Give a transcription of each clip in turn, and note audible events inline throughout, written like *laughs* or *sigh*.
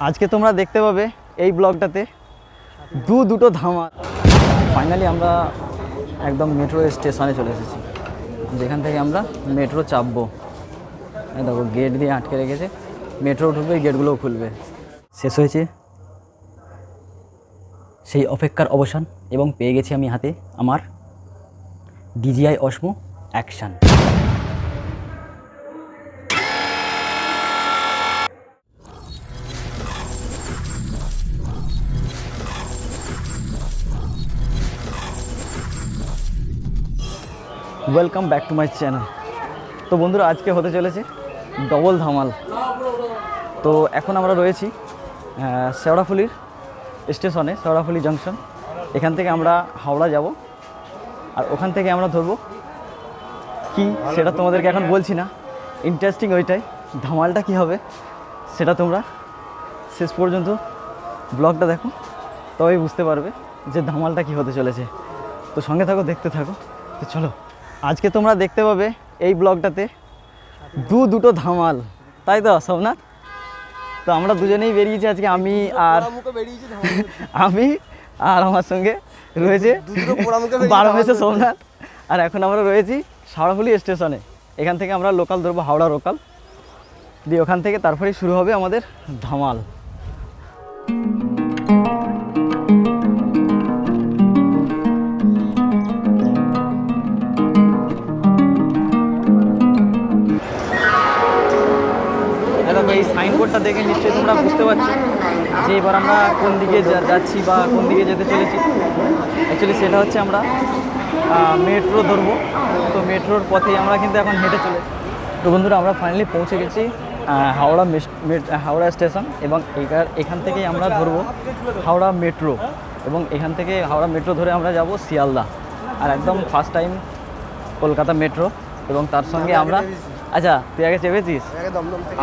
আজকে তোমরা দেখতে পাবে এই ব্লগটাতে দু দুটো ধামা ফাইনালি আমরা একদম মেট্রো স্টেশনে চলে এসেছি। যেখান থেকে আমরা মেট্রো চাপবো। দেখো গেট দিয়ে আটকে রেখেছে। মেট্রো ঢুকবে গেটগুলোও খুলবে। শেষ হয়েছে সেই অপেক্ষার অবসান এবং পেয়ে গেছি আমি হাতে আমার DJI Osmo action welcome back to my channel তো বন্ধুরা, আজকে হতে চলেছে ডবল ধামাল। তো এখন আমরা রয়েছি শেওড়াফুলির স্টেশনে, শেওড়াফুলি জংশন এখান থেকে আমরা হাওড়া যাব। আর ওখান থেকে আমরা ধরবো কি সেটা তোমাদেরকে এখন বলছি না। ইন্টারেস্টিং ওইটাই, ধামালটা কি হবে সেটা তোমরা শেষ পর্যন্ত ব্লগটা দেখো। তবেই বুঝতে পারবে যে ধামালটা কি হতে চলেছে। তো সঙ্গে থাকো, দেখতে থাকো। তো চলো। আজকে তোমরা দেখতে পাবে এই ব্লগটাতে দু দুটো ধামাল। তাই তো সোমনাথ? তো আমরা দুজনেই বেরিয়েছি আজকে আমি আর আমি আর আমার সঙ্গে রয়েছে বারো মেসে সোমনাথ। আর এখন আমরা রয়েছি শাওড়াফুলি স্টেশনে। এখান থেকে আমরা লোকাল ধরবো হাওড়া লোকাল। দিয়ে ওখান থেকে তারপরেই শুরু হবে আমাদের ধামাল। এই দেখে নিশ্চয়ই তোমরা বুঝতে পারছ যে এবার আমরা কোন দিকে যাচ্ছি বা কোন দিকে যেতে চলেছি। অ্যাকচুয়ালি সেটা হচ্ছে আমরা মেট্রো ধরবো। তো মেট্রোর পথেই আমরা কিন্তু এখন হেঁটে চলে তো বন্ধুরা আমরা ফাইনালি পৌঁছে গেছি হাওড়া হাওড়া স্টেশন এবং এখান থেকেই আমরা ধরবো হাওড়া মেট্রো এবং এখান থেকে হাওড়া মেট্রো ধরে আমরা যাব শিয়ালদা। আর একদম ফার্স্ট টাইম কলকাতা মেট্রো এবং তার সঙ্গে আমরা আচ্ছা তুই আগে চেপেছিস?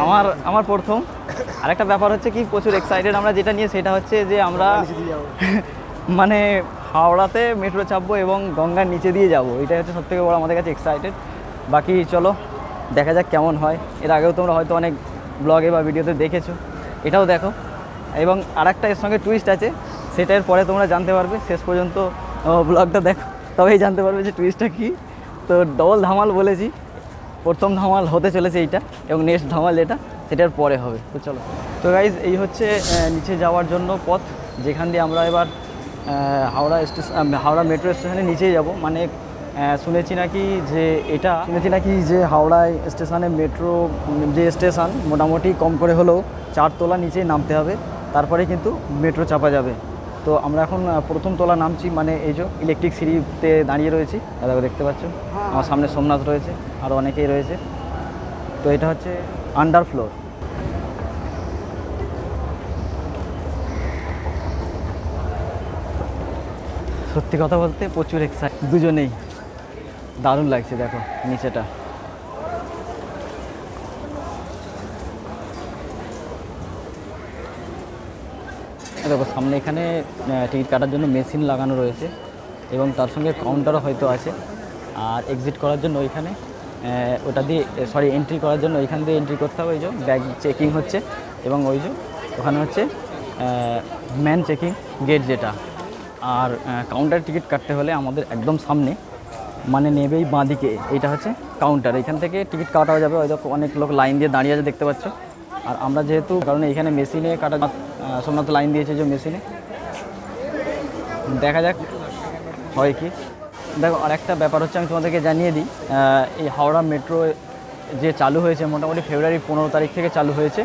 আমার আমার প্রথম। আরেকটা ব্যাপার হচ্ছে কি প্রচুর এক্সাইটেড আমরা যেটা নিয়ে সেটা হচ্ছে যে আমরা *laughs* মানে হাওড়াতে মেট্রো চাপবো এবং গঙ্গার নিচে দিয়ে যাব। এটাই হচ্ছে সবথেকে বড় আমাদের কাছে এক্সাইটেড বাকি চলো দেখা যাক কেমন হয়। এর আগেও তোমরা হয়তো অনেক ব্লগে বা ভিডিওতে দেখেছ। এটাও দেখো। এবং আরেকটা এর সঙ্গে টুইস্ট আছে সেটার পরে তোমরা জানতে পারবে। শেষ পর্যন্ত ব্লগটা দেখো। তবেই জানতে পারবে যে টুইস্টটা কী। তো ডবল ধামাল বলেছি। প্রথম ধামাল হতে চলেছে এইটা এবং নেক্সট ধামাল যেটা, সেটার পরে হবে। তো চলো। তো গাইজ এই হচ্ছে নিচে যাওয়ার জন্য পথ, যেখান দিয়ে আমরা এবার হাওড়া স্টেশন হাওড়া মেট্রো স্টেশনে নিচেই যাব। মানে শুনেছি নাকি যে এটা, শুনেছি নাকি যে হাওড়ায় স্টেশনে মেট্রো যে স্টেশন মোটামুটি কম করে হলেও চারতলা নিচেই নামতে হবে। তারপরে কিন্তু মেট্রো চাপা যাবে। তো আমরা এখন প্রথম তলা নামছি মানে এই যে ইলেকট্রিক সিঁড়িতে দাঁড়িয়ে রয়েছি। দাদা দেখতে পাচ্ছ আমার সামনে সোমনাথ রয়েছে আরও অনেকেই রয়েছে। তো এটা হচ্ছে আন্ডার ফ্লোর সত্যি কথা বলতে প্রচুর এক্সাইট দুজনেই। দারুণ লাগছে দেখো নিচেটা। দেখো, সামনে এখানে টিকিট কাটার জন্য মেশিন লাগানো রয়েছে এবং তার সঙ্গে কাউন্টারও হয়তো আছে। আর এক্সিট করার জন্য ওইখানে ওটা দিয়ে সরি এন্ট্রি করার জন্য ওইখান দিয়ে এন্ট্রি করতে হবে। ওই যে ব্যাগ চেকিং হচ্ছে এবং ওই যে ওখানে হচ্ছে ম্যান চেকিং গেট যেটা। আর কাউন্টার টিকিট কাটতে হলে আমাদের একদম সামনে মানে নেবেই বাঁদিকে এটা হচ্ছে কাউন্টার এখান থেকে টিকিট কাটা যাবে, হয়তো অনেক লোক লাইন দিয়ে দাঁড়িয়ে আছে, দেখতে পাচ্ছ। আর আমরা যেহেতু, কারণ এখানে মেশিনে কাটা সোমনাথ লাইন দিয়েছে যে মেশিনে দেখা যাক, হয় কি? দেখো, আরেকটা ব্যাপার হচ্ছে, আমি তোমাদেরকে জানিয়ে দিই এই হাওড়া মেট্রো যে চালু হয়েছে, মোটামুটি ফেব্রুয়ারি পনেরো তারিখ থেকে চালু হয়েছে,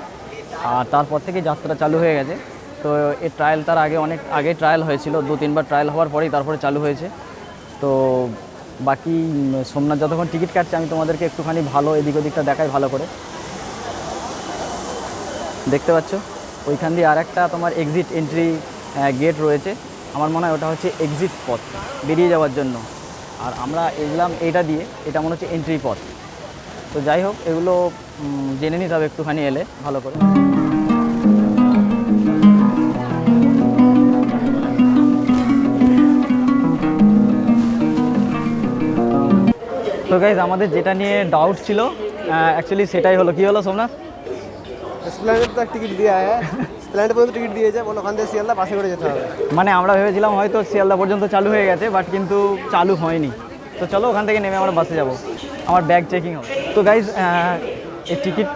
আর তারপর থেকে যাত্রা চালু হয়ে গেছে। তো এই ট্রায়াল তার আগে অনেক, আগে ট্রায়াল হয়েছিল, দু তিনবার ট্রায়াল হওয়ার পরেই তারপরে চালু হয়েছে। তো বাকি সোমনাথ যতক্ষণ টিকিট কাটছে, আমি তোমাদেরকে একটুখানি ভালো এদিক ওদিকটা দেখাই ভালো করে। দেখতে পাচ্ছ? ওইখান দিয়ে আর একটা তোমার এক্সিট এন্ট্রি গেট রয়েছে। আমার মনে হয় ওটা হচ্ছে এক্সিট পথ, বেরিয়ে যাওয়ার জন্য। আর আমরা এগলাম এটা দিয়ে, এটা মনে হচ্ছে এন্ট্রি পথ। তো যাই হোক, এগুলো জেনে নিতে হবে একটুখানি এলে, ভালো করে। তো গাইজ আমাদের যেটা নিয়ে ডাউট ছিল অ্যাকচুয়ালি সেটাই হলো। কি হলো সোমনাথ? স্প্লেন্ডার তো টিকিট দেওয়া হ্যাঁ? স্প্লেন্ডার পর্যন্ত টিকিট দিয়েছে বলো, ওখান থেকে শিয়ালদা বাসে করে যেতে হবে। মানে আমরা ভেবেছিলাম হয়তো শিয়ালদা পর্যন্ত চালু হয়ে গেছে বাট কিন্তু চালু হয়নি। তো চলো, ওখান থেকে নেমে আমরা বাসে যাব। আমার ব্যাগ চেকিং হবে। তো গাইজ এই টিকিট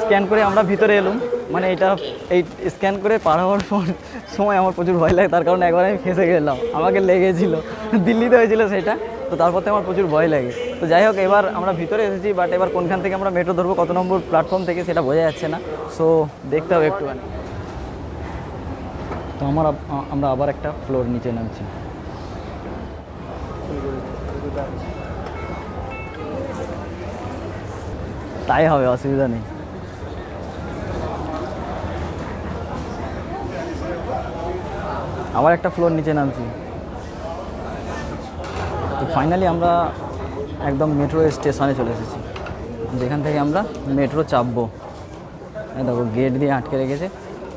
স্ক্যান করে আমরা ভিতরে এলুম। মানে এটা এই স্ক্যান করে পার হওয়ার পর- সময় আমার প্রচুর ভয় লাগে, তার কারণে একবার আমি ফেসে গেলাম। আমাকে লেগেছিল, দিল্লিতে হয়েছিল সেটা, তো তারপর আমার প্রচুর ভয় লাগে। তো যাই হোক, এবার আমরা ভিতরে এসেছি বাট এবার কোনখান থেকে আমরা মেট্রো ধরবো, কত নম্বর প্ল্যাটফর্ম থেকে সেটা বোঝা যাচ্ছে না। সো দেখতে হবে একটুখানি। তো আমার আমরা আবার একটা ফ্লোর নিচে নামছি। তাই হবে, অসুবিধা নেই। আবার একটা ফ্লোর নিচে নামছি। তো ফাইনালি আমরা একদম মেট্রো স্টেশনে চলে এসেছি। যেখান থেকে আমরা মেট্রো চাপবো। দেখো গেট দিয়ে আটকে রেখেছে।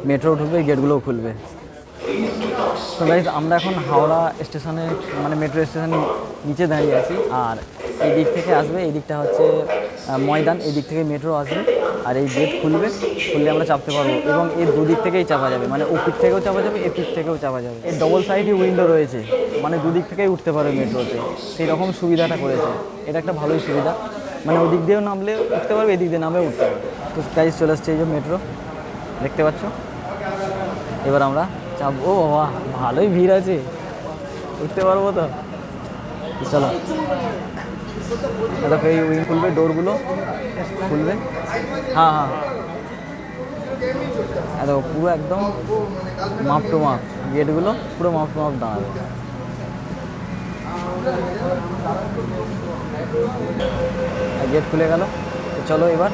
মেট্রো ঢুকবে গেটগুলোও খুলবে। তো গাইজ আমরা এখন হাওড়া স্টেশনে মানে মেট্রো স্টেশনের নিচে দাঁড়িয়ে আছি। আর এই দিক থেকে আসবে, এই দিকটা হচ্ছে ময়দান। এই দিক থেকে মেট্রো আসবে। আর এই গেট খুলবে, খুললে আমরা চাপতে পারব। এবং এর দুদিক থেকেই চাপা যাবে। মানে ও পিঠ থেকেও চাপা যাবে এ পিঠ থেকেও চাপা যাবে। এর ডবল সাইডই উইন্ডো রয়েছে। মানে দুদিক থেকেই উঠতে পারবে মেট্রোতে। সেই রকম সুবিধাটা করেছে। এটা একটা ভালোই সুবিধা। মানে ওদিক দিয়েও নামলে উঠতে পারবে, এদিক দিয়ে নামলেও উঠতে পারবে। তো গাইজ চলে আসছে এই যে মেট্রো। দেখতে পাচ্ছ? এবার আমরা চাপ ও বাবা, ভালোই ভিড় আছে। উঠতে পারব তো চলো। দেখো এই উইং খুলবে, ডোরগুলো খুলবে? হ্যাঁ হ্যাঁ। দেখো পুরো একদম মাপ টু মাপ, গেটগুলো পুরো মাপ টু মাপ দাঁড়াবে। গেট খুলে গেল। চলো এবার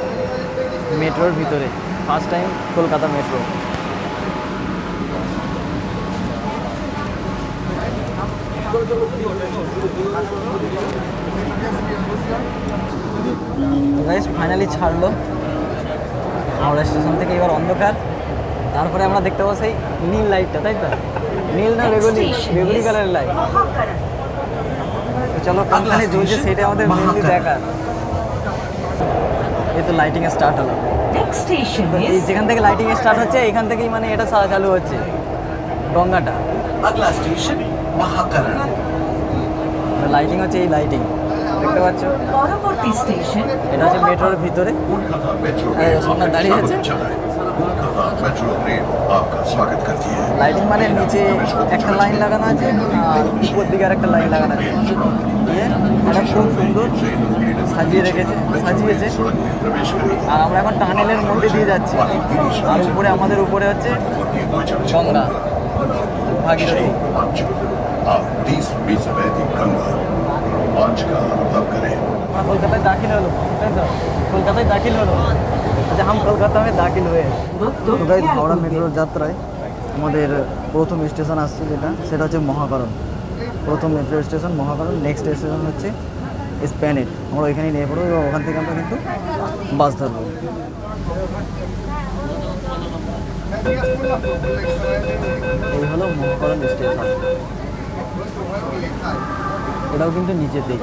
মেট্রোর ভিতরে। First time Kolkata metro. Guys finally ছাড়লো। হাওড়া স্টেশন থেকে এবার অন্ধকার। তারপরে আমরা দেখতে পাবো সেই নীল লাইটটা তাই তো? নীল না বেগুনি? বেগুনি কালারের লাইট চলো কোনখানে জ্বলছে সেটা আমাদের মেনলি দেখার। এই তো লাইটিং স্টার্ট হলো। যেখান থেকে লাইটিং স্টার্ট হচ্ছে এখান থেকেই মানে এটা চালু হচ্ছে। গঙ্গাটা। স্টেশন লাইটিং হচ্ছে এই লাইটিং দেখতে পাচ্ছ। এটা হচ্ছে মেট্রোর ভিতরে। সামনে দাঁড়িয়ে আছে। লাইটিং মানে নিচে একটা লাইন লাগানো আছে আর উপর দিকে আর একটা লাইন লাগানো আছে। এটা খুব সুন্দর সাজিয়ে রেখেছে সাজিয়েছে। আর আমরা এখন টানেলের মধ্যে দিয়ে যাচ্ছি। আর উপরে আমাদের উপরে হচ্ছে গঙ্গা। ভাগীরথী। आप तीस बीस वैदिक गंगा पाँच का अनुभव करें আমরা কলকাতায় দাখিল হলো তাই তো কলকাতায় দাখিল হলো আচ্ছা হাম কলকাতা में দাখিল হয়ে তো গাইজ হাওড়া মেট্রোর যাত্রায় আমাদের প্রথম স্টেশন আসছে যেটা সেটা হচ্ছে মহাকরণ প্রথম metro station Mahakaran next station হচ্ছে স্প্যানেট আমরা ওইখানেই নিয়ে পড়বো এবং ওখান থেকে আমরা কিন্তু বাস ধরবো এই হলো মহাকরণ স্টেশন এটাও কিন্তু নিচেতেই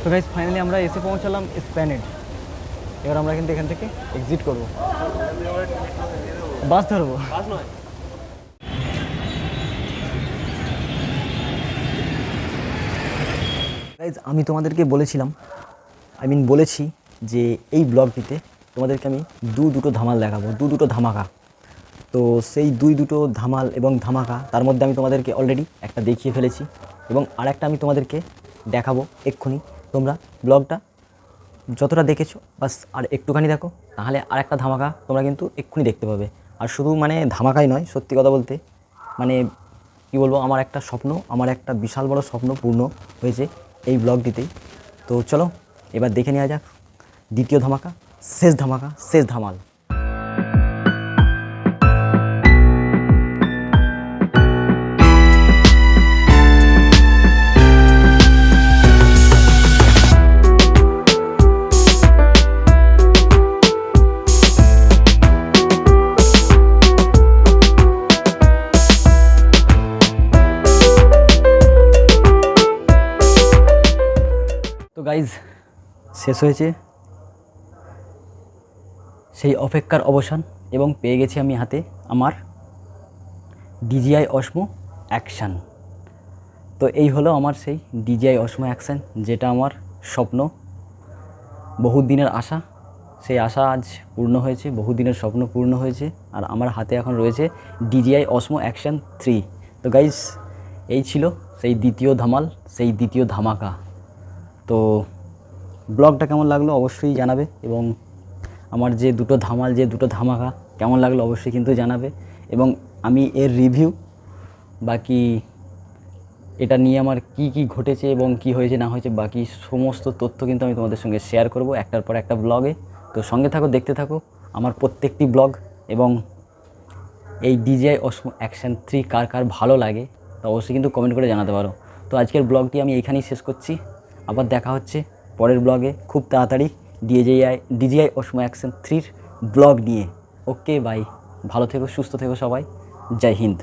তো গাইজ ফাইনালি আমরা এসে পৌঁছালাম স্প্যানেড এবার আমরা কিন্তু এখান থেকে এক্সিট করব। বাস ধরবো? গাইজ আমি তোমাদেরকে বলেছিলাম আই মিন বলেছি যে এই ব্লগটিতে তোমাদেরকে আমি দু দুটো ধামাল দেখাবো, দু দুটো ধামাকা। তো সেই দুই দুটো ধামাল এবং ধামাকা, তার মধ্যে আমি তোমাদেরকে অলরেডি একটা দেখিয়ে ফেলেছি এবং আরেকটা আমি তোমাদেরকে দেখাবো এক্ষুনি। তোমরা ব্লগটা যতটা দেখেছ, বাস আর একটুখানি দেখো, তাহলে আর একটা ধামাকা তোমরা কিন্তু এক্ষুনি দেখতে পাবে। আর শুধু মানে ধামাকাই নয়, সত্যি কথা বলতে মানে কী বলব, আমার একটা স্বপ্ন, আমার একটা বিশাল বড় স্বপ্ন পূর্ণ হয়েছে এই ব্লগটিতেই। তো চলো এবার দেখে নেওয়া যাক দ্বিতীয় ধামাকা শেষ ধামাকা শেষ ধামাল। শেষ হয়েছে। সেই অপেক্ষার অবসান এবং পেয়ে গেছি আমি হাতে আমার ডিজিআই অসমো অ্যাকশান। তো এই হলো আমার সেই ডিজিআই অসমো অ্যাকশান, যেটা আমার স্বপ্ন। বহু দিনের আশা, সেই আশা আজ পূর্ণ হয়েছে, বহুদিনের স্বপ্ন পূর্ণ হয়েছে, আর আমার হাতে এখন রয়েছে ডিজিআই অসমো অ্যাকশান থ্রি। তো গাইজ এই ছিল সেই দ্বিতীয় ধামাল, সেই দ্বিতীয় ধামাকা। তো ব্লগটা কেমন লাগল অবশ্যই জানাবে এবং আমার যে দুটো ধামাল, যে দুটো ধামাকা কেমন লাগল অবশ্যই কিন্তু জানাবে এবং আমি এর রিভিউ বাকি এটা নিয়ে আমার কি কি ঘটেছে এবং কি হয়েছে, না হয়েছে, বাকি সমস্ত তথ্য কিন্তু আমি তোমাদের সঙ্গে শেয়ার করব একটার পর একটা ব্লগে তো সঙ্গে থাকো, দেখতে থাকো আমার প্রত্যেকটি ব্লগ এবং এই ডিজিআই অসমো অ্যাকশন থ্রি কার কার ভালো লাগে, তা অবশ্যই কিন্তু কমেন্ট করে জানাতে পারো। তো আজকের ব্লগটি আমি এইখানেই শেষ করছি। আবার দেখা হচ্ছে। পরের ব্লগে খুব তাড়াতাড়ি ডিজিআই ডিজিআই অসমো অ্যাকশন থ্রির ব্লগ নিয়ে। ওকে বাই ভালো থেকো, সুস্থ থেকো সবাই। জয় হিন্দ।